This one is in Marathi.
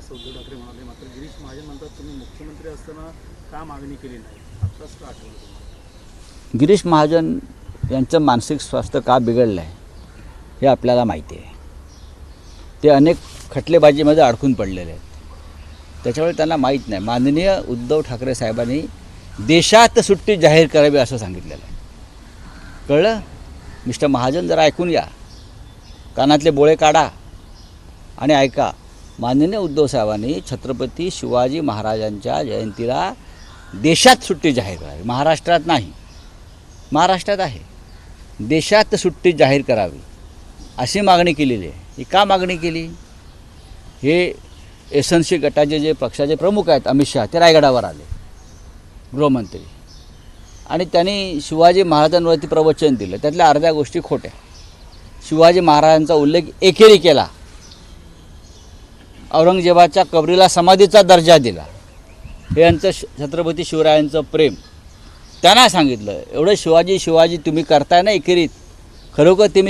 असं उद्धव ठाकरे म्हणाले मात्र गिरीश महाजन म्हणतात तुम्ही मुख्यमंत्री असताना का मागणी केली नाही? आत्ताच का आठवलं गिरीश महाजन यांचं मानसिक स्वास्थ्य का बिघडलं आहे हे आपल्याला माहिती आहे. ते अनेक खटलेबाजीमध्ये अडकून पडलेले आहेत. त्याच्यामुळे त्यांना माहीत नाही. माननीय उद्धव ठाकरे साहेबांनी देशात सुट्टी जाहीर करावी असं सांगितलेलं आहे. कळलं? मिस्टर महाजन जरा ऐकून या कानातले बोळे काढा आणि ऐका. माननीय उद्धव साहेबांनी छत्रपती शिवाजी महाराजांच्या जयंतीला देशात सुट्टी जाहीर करावी. महाराष्ट्रात नाही. महाराष्ट्रात आहे. देशात सुट्टी जाहीर करावी. अशी मागणी केलेली आहे. ही का मागणी केली? हे एस एन सी गटाचे जे पक्षाचे प्रमुख आहेत अमित शहा ते रायगडावर आले. गृहमंत्री. आणि त्यांनी शिवाजी महाराजांवरती प्रवचन दिलं. त्यातल्या अर्ध्या गोष्टी खोट्या. शिवाजी महाराजांचा उल्लेख एकेरी केला. औरंगजेबाच्या कबरीला समाधीचा दर्जा दिला. हे यांचं श- छत्रपती शिवरायांचं प्रेम. त्यांना सांगितलं एवढं शिवाजी शिवाजी तुम्ही करताय ना एकेरीत? खरोखर तुम्ही